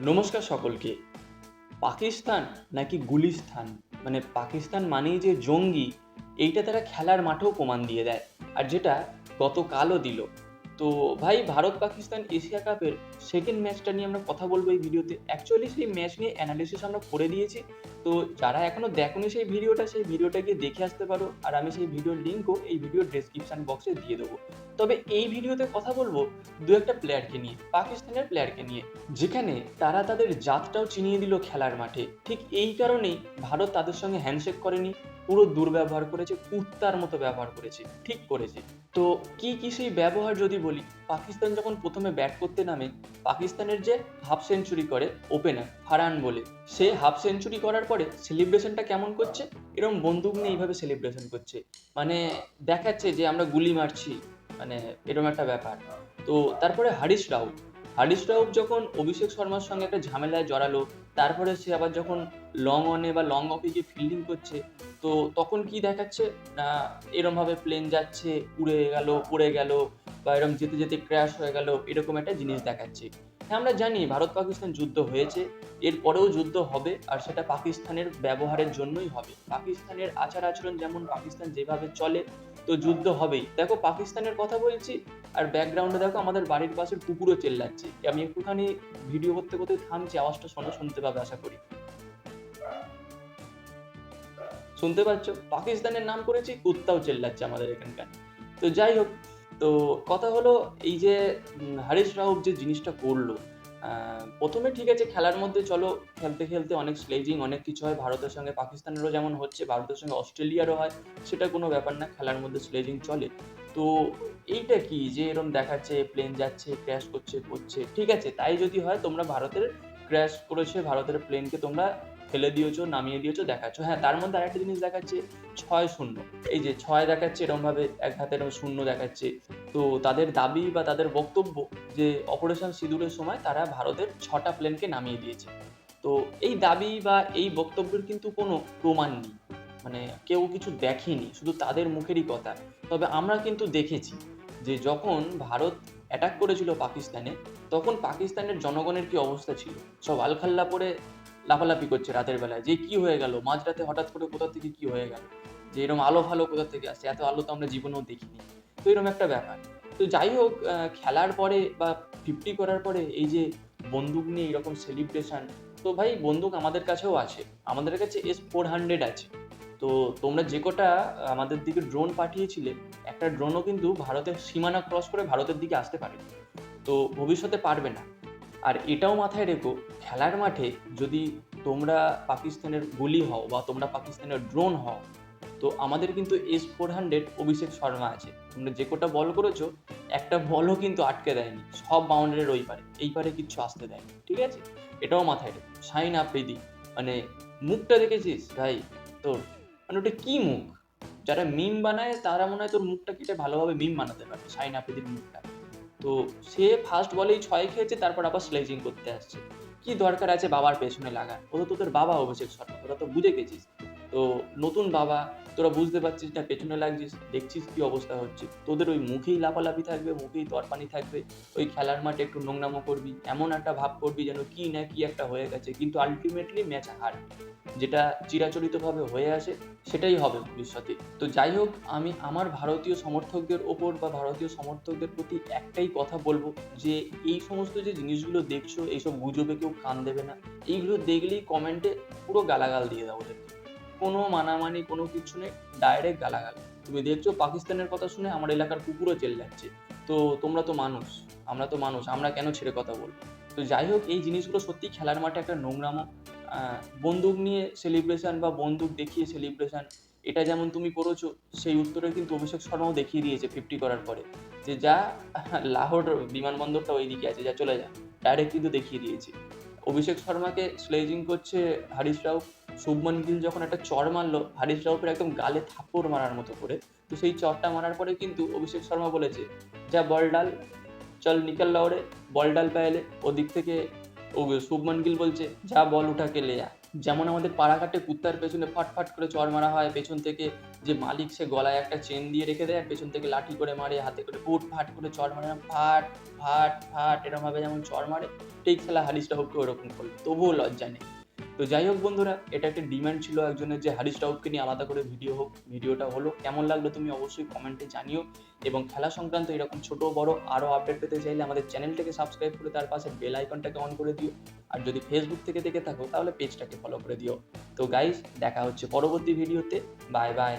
নমস্কার সকলকে। পাকিস্তান নাকি গুলিস্তান? মানে পাকিস্তান মানেই যে জঙ্গি, এইটা তারা খেলার মাঠেও প্রমাণ দিয়ে দেয়। আর যেটা গতকালও দিল। তো ভাই, ভারত, পাকিস্তান, এশিয়া কাপের সেকেন্ড ম্যাচটা নিয়ে আমরা কথা বলব এই ভিডিওতে অ্যাকচুয়ালি সেই ম্যাচ নিয়ে অ্যানালিসিস আমরা করে দিয়েছি। তো যারা এখনও দেখোনি সেই ভিডিওটা সেই ভিডিওটা গিয়ে দেখে আসতে পারো। আর আমি সেই ভিডিওর লিঙ্কও এই ভিডিওর ডেসক্রিপশন বক্সে দিয়ে দেবো। তবে এই ভিডিওতে কথা বলব দু একটা প্লেয়ারকে নিয়ে, পাকিস্তানের প্লেয়ারকে নিয়ে। যেখানে তারা তাদের জাতটাও চিনিয়ে দিল খেলার মাঠে। ঠিক এই কারণেই ভারত তাদের সঙ্গে হ্যান্ডশেক করেনি। পুরো দুর্ব্যবহার করেছে, কুত্তার মতো ব্যবহার করেছে, ঠিক করেছে। তো কি কি সেই ব্যবহার যদি বলি, পাকিস্তান যখন প্রথমে ব্যাট করতে নামে, পাকিস্তানের যে হাফ সেঞ্চুরি করে ওপেনার ফারহান বলে, সে হাফ সেঞ্চুরি করার পরে সেলিব্রেশনটা কেমন করছে? এরকম বন্দুক নিয়ে এইভাবে সেলিব্রেশন করছে। মানে দেখাচ্ছে যে আমরা গুলি মারছি মানে এরকম একটা ব্যাপার। তো তারপরে হারিস রাউত হারিস রাউত যখন অভিষেক শর্মার সঙ্গে একটা ঝামেলায় জড়ালো, তারপরে সে আবার যখন লং অনে বা লং অফে গিয়ে ফিল্ডিং করছে, তো তখন কি দেখাচ্ছে? না, এরমভাবে প্লেন যাচ্ছে, উড়ে গেল পড়ে গেল, বা এরকম যেতে যেতে ক্র্যাশ হয়ে গেল, এরকম একটা জিনিস দেখাচ্ছে। হ্যাঁ আমরা জানি ভারত পাকিস্তান যুদ্ধ হয়েছে এরপরেও যুদ্ধ হবে, আর সেটা পাকিস্তানের ব্যবহারের জন্যই হবে। পাকিস্তানের আচার আচরণ যেমন পাকিস্তান যেভাবে চলে তো যুদ্ধ হবেই। দেখো পাকিস্তানের কথা বলছি, আর ব্যাকগ্রাউন্ডে দেখো আমাদের বাড়ির পাশের কুকুরও চেল্লাচ্ছে। আমি একটুখানি ভিডিও করতে করতে থামছি, আওয়াজটা শোনো, শুনতে পাবে আশা করি। শুনতে পাচ্ছ? পাকিস্তানের নাম করেছি, কুত্তাও চেল্লাচ্ছে আমাদের এখানকার। তো যাই হোক, তো কথা হলো এই যে হারিস রাউফ যে জিনিসটা করল প্রথমে ঠিক আছে, খেলার মধ্যে চলো, খেলতে খেলতে অনেক স্লেজিং অনেক কিছু হয়। ভারতের সঙ্গে পাকিস্তানেরও যেমন হচ্ছে, ভারতের সঙ্গে অস্ট্রেলিয়ারও হয়, সেটা কোনো ব্যাপার না, খেলার মধ্যে স্লেজিং চলে। তো এইটা কি যে এরকম দেখাচ্ছে প্লেন যাচ্ছে ক্র্যাশ করছে করছে? ঠিক আছে, তাই যদি হয়, তোমরা ভারতের ক্র্যাশ করেছে, ভারতের প্লেনকে তোমরা ফেলে দিয়েছ, নামিয়ে দিয়েছ, দেখাচ্ছ। হ্যাঁ তার মধ্যে আরেকটা জিনিস দেখাচ্ছে, ছয় শূন্য। এই যে ছয় দেখাচ্ছে এরকম ভাবে এক হাতে এরকম শূন্য দেখাচ্ছে। তো তাদের দাবি বা তাদের বক্তব্য যে অপারেশন সিঁদুরের সময় তারা ভারতের ছটা প্লেনকে নামিয়ে দিয়েছে। তো এই দাবি বা এই বক্তব্যের কিন্তু কোনো প্রমাণ নেই। মানে কেউ কিছু দেখেনি, শুধু তাদের মুখেরই কথা। তবে আমরা কিন্তু দেখেছি যে যখন ভারত অ্যাটাক করেছিল পাকিস্তানে, তখন পাকিস্তানের জনগণের কি অবস্থা ছিল? সব আলখাল্লা পরে লাফালাফি করছে রাতের বেলায়। যে কি হয়ে গেল? মাঝরাতে হঠাৎ করে কোথা থেকে কি হয়ে গেল? যে এরকম আলো ফালো কোথা থেকে আসছে? এত আলো তো আমরা জীবনেও দেখিনি। তো এরকম একটা ব্যাপার। তো যাই হোক খেলার পরে বা ফিফটি করার পরে এই যে বন্দুক নিয়ে এরকম সেলিব্রেশন তো ভাই বন্দুক আমাদের কাছেও আছে। আমাদের কাছে এস ফোর হান্ড্রেড আছে। তো তোমরা যে কটা আমাদের দিকে ড্রোন পাঠিয়েছিলে, একটা ড্রোনও কিন্তু ভারতের সীমানা ক্রস করে ভারতের দিকে আসতে পারে। তো ভবিষ্যতে পারবে না। আর এটাও মাথায় রেখো, খেলার মাঠে যদি তোমরা পাকিস্তানের গুলি হও বা তোমরা পাকিস্তানের ড্রোন হও, তো আমাদের কিন্তু S four hundred Abhishek Sharma আছে। তোমরা যে কোটা বল করেছ, একটা বলও কিন্তু আটকে দেয়নি, সব বাউন্ডারির ওই পারে, এই পারে কিচ্ছু আসতে দেয়নি, ঠিক আছে? এটাও মাথায় রেখো শাইন আফ্রিদি মানে মুখটা দেখেছিস? ভাই, তোর মানে ওটা কী মুখ? যারা মিম বানায়, তারা মনে হয় তোর মুখটা কেটে ভালোভাবে মিম বানাতে পারে শাইন আফ্রিদির মুখটা। তো সে ফার্স্ট বলেই ছয় খেয়েছে, তারপর আবার স্লেজিং করতে আসছে। কি দরকার আছে বাবার পেছনে লাগা? ও তো তোদের বাবা অভিষেক শর্মা, ওরা তো বুঝে গেছিস। তো নতুন বাবা তোরা বুঝতে পারছিস না, পেছনে লাগছিস, দেখছিস কি অবস্থা হচ্ছে। তোদের ওই মুখেই লাফালাফি থাকবে, মুখেই তরপানি থাকবে, ওই খেলার মাঠে একটু নোংরামো করবি, এমন একটা ভাব করবি যেন কি না কি একটা হয়ে গেছে। কিন্তু আলটিমেটলি ম্যাচ হার, যেটা চিরাচরিতভাবে হয়ে আসে, সেটাই হবে ভবিষ্যতে। তো যাই হোক, আমি আমার ভারতীয় সমর্থকদের ওপর বা ভারতীয় সমর্থকদের প্রতি একটাই কথা বলব যে, এই সমস্ত যে জিনিসগুলো দেখছ, এইসব গুজবে কেউ কান দেবে না। এইগুলো দেখলেই কমেন্টে পুরো গালাগাল দিয়ে দাও ওদেরকে। কোনো মানামানি, কোনো কিছু নেই ডাইরেক্ট গালাগাল। তুমি দেখছ, পাকিস্তানের কথা শুনে আমার এলাকার কুকুরও চেল্লাচ্ছে তো তোমরা তো মানুষ, আমরা তো মানুষ, আমরা কেন ছেড়ে কথা বলব? তো যাই হোক, এই জিনিসগুলো সত্যি খেলার মাঠে একটা নোংরামো বন্দুক নিয়ে সেলিব্রেশন বা বন্দুক দেখিয়ে সেলিব্রেশন এটা যেমন তুমি করেছ, সেই উত্তরে কিন্তু অভিষেক শর্মাও দেখিয়ে দিয়েছে ফিফটি করার পরে। যে যা, লাহোর বিমানবন্দরটা ওইদিকে আছে, যা চলে যা। ডাইরেক্ট কিন্তু দেখিয়ে দিয়েছে। অভিষেক শর্মাকে স্লেজিং করছে হারিশ রাও শুভমন গিল যখন একটা চর মারলো হারিস রাউফের একদম গালে থাপ্পড় মারার মতো করে। তো সেই চরটা মারার পরে কিন্তু অভিষেক শর্মা বলেছে, যা বল ডাল, চল নিকল লাউরে বল ডাল পেলে ওদিক থেকে শুভমন গিল বলছে, যা বল উঠাকে লে আ যেমন আমাদের পাড়াঘাটে কুত্তার পেছনে ফাট ফাট করে চর মারা হয়, পেছন থেকে যে মালিক সে গলায় একটা চেন দিয়ে রেখে দেয় পেছন থেকে লাঠি করে মারে, হাতে করে ফুট ফাট করে চর মারে ফাট ফাট ফাট এরকম ভাবে যেমন চর মারে ঠিক খেলা হারিস রাহুলকে ওরকম করল, তবুও লজ্জা নেই। তো যাই হোক বন্ধুরা, এটা একটা ডিম্যান্ড ছিল একজনের যে হারিস রাউটকে নিয়ে আলাদা করে ভিডিও হোক, ভিডিওটা হলো। কেমন লাগল তুমি অবশ্যই কমেন্টে জানিও। এবং খেলা সংক্রান্ত এরকম ছোট, বড় আরও আপডেট পেতে চাইলে আমাদের চ্যানেলটাকে সাবস্ক্রাইব করে তার পাশে বেল আইকনটাকে অন করে দিও। আর যদি ফেসবুক থেকে দেখে থাকো, তাহলে পেজটাকে ফলো করে দিও। তো গাইজ দেখা হচ্ছে পরবর্তী ভিডিওতে বাই বাই